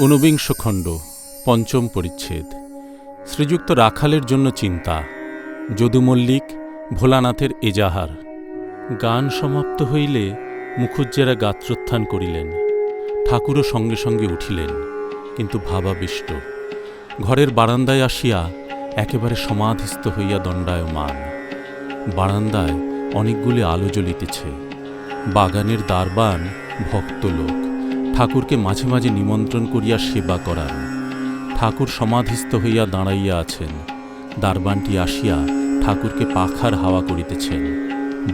ঊনবিংশ খণ্ড, পঞ্চম পরিচ্ছেদ। শ্রীযুক্ত রাখালের জন্য চিন্তা যদু মল্লিক ভোলানাথের এজাহার। গান সমাপ্ত হইলে মুখুজ্জেরা গাত্রোত্থান করিলেন। ঠাকুরও সঙ্গে সঙ্গে উঠিলেন, কিন্তু ভাবাবিষ্ট। ঘরের বারান্দায় আসিয়া একেবারে সমাধিস্থ হইয়া দণ্ডায়মান। বারান্দায় অনেকগুলি আলো জ্বলিতেছে। বাগানের দ্বারবান ভক্ত লোক ঠাকুরকে মাঝে মাঝে নিমন্ত্রণ করিয়া সেবা করান। ঠাকুর সমাধিস্থ হইয়া দাঁড়াইয়া আছেন। দারবানটি আসিয়া ঠাকুরকে পাখার হাওয়া করিতেছেন।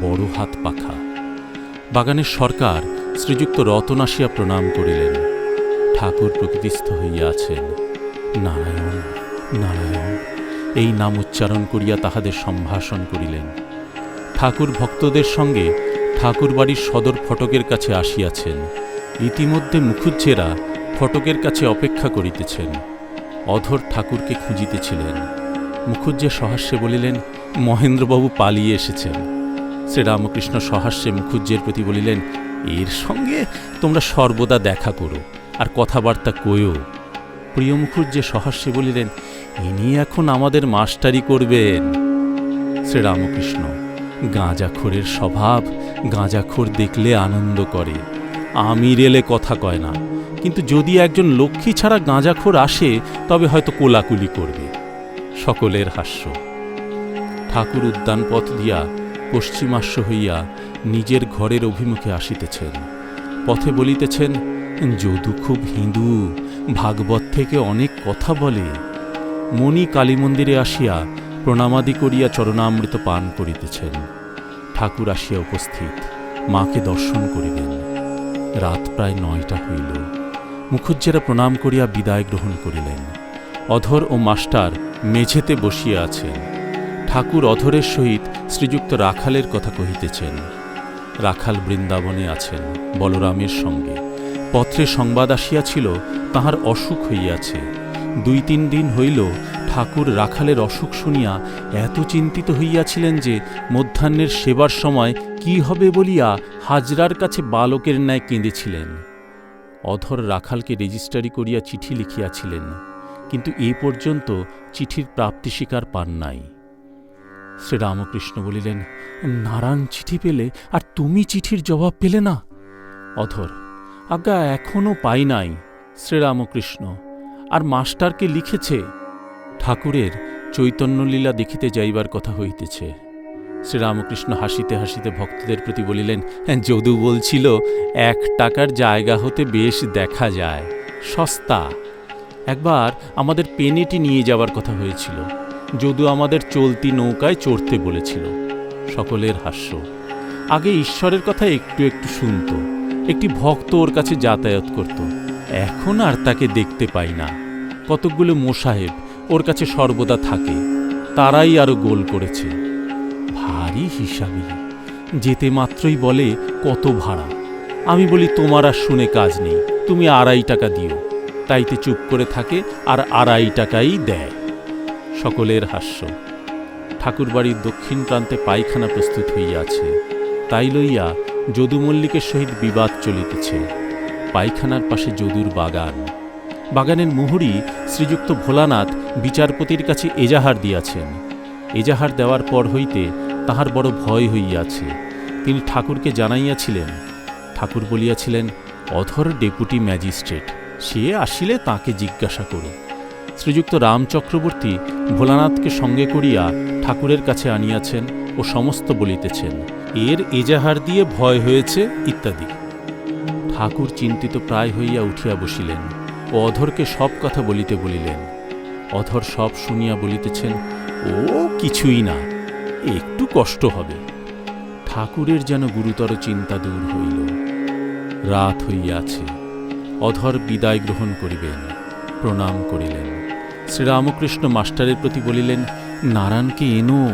বড় হাত পাখা। বাগানের সরকার শ্রীযুক্ত রতন আসিয়া প্রণাম করিলেন। ঠাকুর প্রকৃতিস্থ হইয়া আছেন। নারায়ণ নারায়ণ, এই নাম উচ্চারণ করিয়া তাহাদের সম্ভাষণ করিলেন। ঠাকুর ভক্তদের সঙ্গে ঠাকুর বাড়ির সদর ফটকের কাছে আসিয়াছেন। ইতিমধ্যে মুখুজ্জেরা ফটকের কাছে অপেক্ষা করিতেছেন। অধর ঠাকুরকে খুঁজিতেছিলেন। মুখুজ্জে সহাস্যে বলিলেন, মহেন্দ্রবাবু পালিয়ে এসেছেন। শ্রীরামকৃষ্ণ সহাস্যে মুখুজ্জের প্রতি বলিলেন, এর সঙ্গে তোমরা সর্বদা দেখা করো, আর কথাবার্তা কয়ও প্রিয় মুখুজ্জে সহাস্যে বলিলেন ইনি এখন আমাদের মাস্টারি করবেন। শ্রীরামকৃষ্ণ, গাঁজাখোরের স্বভাব, গাঁজাখোর দেখলে আনন্দ করে। আমির এলে কথা কয় না। কিন্তু যদি একজন লক্ষ্মী ছাড়া গাঁজাখোর আসে, তবে হয়তো কোলাকুলি করবে। সকলের হাস্য। ঠাকুর উদ্যান পথ দিয়া পশ্চিমাস্য হইয়া নিজের ঘরের অভিমুখে আসিতেছেন। পথে বলিতেছেন, যদু খুব হিন্দু, ভাগবত থেকে অনেক কথা বলে। মণি কালী মন্দিরে আসিয়া প্রণামাদি করিয়া চরণামৃত পান করিতেছেন। ঠাকুর আসিয়া উপস্থিত, মাকে দর্শন করিবেন। রাত প্রায় নয়টা হইল। মুখুজ্জেরা প্রণাম করিয়া বিদায় গ্রহণ করিলেন। অধর ও মাস্টার মেঝেতে বসিয়া আছেন। ঠাকুর অধরের সহিত শ্রীযুক্ত রাখালের কথা কহিতেছেন। রাখাল বৃন্দাবনে আছেন বলরামের সঙ্গে। পত্রে সংবাদ আসিয়াছিল, তাহার অসুখ হইয়াছে। দুই তিন দিন হইল ঠাকুর রাখালের অসুখ শুনিয়া এত চিন্তিত হইয়াছিলেন যে মধ্যাহ্নের সেবার সময় কি হবে বলিয়া হাজরার কাছে বালকের ন্যায় কেঁদেছিলেন। অধর রাখালকে রেজিস্টারি করিয়া চিঠি লিখিয়াছিলেন, কিন্তু এ পর্যন্ত চিঠির প্রাপ্তি স্বীকার পান নাই। শ্রীরামকৃষ্ণ বলিলেন, নারায়ণ চিঠি পেলে আর তুমি চিঠির জবাব পেলে না? অধর, আজ্ঞা এখনও পাই নাই, শ্রীরামকৃষ্ণ। আর মাস্টারকে লিখেছে ঠাকুরের চৈতন্যলীলা দেখিতে যাইবার কথা হইতেছে। শ্রীরামকৃষ্ণ হাসিতে হাসিতে ভক্তদের প্রতি বলিলেন "হ্যাঁ, যদু বলছিল এক টাকার জায়গা হতে বেশ দেখা যায় সস্তা। একবার আমাদের পেনেটি নিয়ে যাওয়ার কথা হয়েছিল। যদু আমাদের চলতি নৌকায় চড়তে বলেছিল। সকলের হাস্য। আগে ঈশ্বরের কথা একটু একটু শুনত। একটি ভক্ত ওর কাছে যাতায়াত করত। এখন আর তাকে দেখতে পাই না। কতকগুলো মোসাহেব ওর কাছে সর্বদা থাকে, তারাই আরও গোল করেছে। ভারী হিসাবে, যেতে মাত্রই বলে, কত ভাড়া? আমি বলি, তোমার আর শুনে কাজ নেই, তুমি আড়াই টাকা দিও। তাইতে চুপ করে থাকে আর আড়াই টাকাই দেয়। সকলের হাস্য। ঠাকুরবাড়ির দক্ষিণ প্রান্তে পায়খানা প্রস্তুত হইয়াছে। তাই লইয়া যদু মল্লিকের সহিত বিবাদ চলিতেছে। পায়খানার পাশে যদুর বাগান। বাগানের মুহুরি শ্রীযুক্ত ভোলানাথ বিচারপতির কাছে এজাহার দিয়াছেন। এজাহার দেওয়ার পর হইতে তাহার বড় ভয় হইয়াছে। তিনি ঠাকুরকে জানাইয়াছিলেন, ঠাকুর বলিয়াছিলেন, অধর ডেপুটি ম্যাজিস্ট্রেট, সে আসিলে তাকে জিজ্ঞাসা করো। শ্রীযুক্ত রাম চক্রবর্তী ভোলানাথকে সঙ্গে করিয়া ঠাকুরের কাছে আনিয়াছেন ও সমস্ত বলিতেছেন, এর এজাহার দিয়ে ভয় হয়েছে, ইত্যাদি। ঠাকুর চিন্তিত প্রায় হইয়া উঠিয়া বসিলেন ও অধরকে সব কথা বলিতে বলিলেন। অধর সব শুনিয়া বলিতেছেন, ও, কিছুই না, একটু কষ্ট হবে। ঠাকুরের যেন গুরুতর চিন্তা দূর হইল। রাত হইয়াছে। অধর বিদায় গ্রহণ করিবেন, প্রণাম করিলেন। শ্রীরামকৃষ্ণ মাস্টারের প্রতি বলিলেন, নারায়ণকে এনো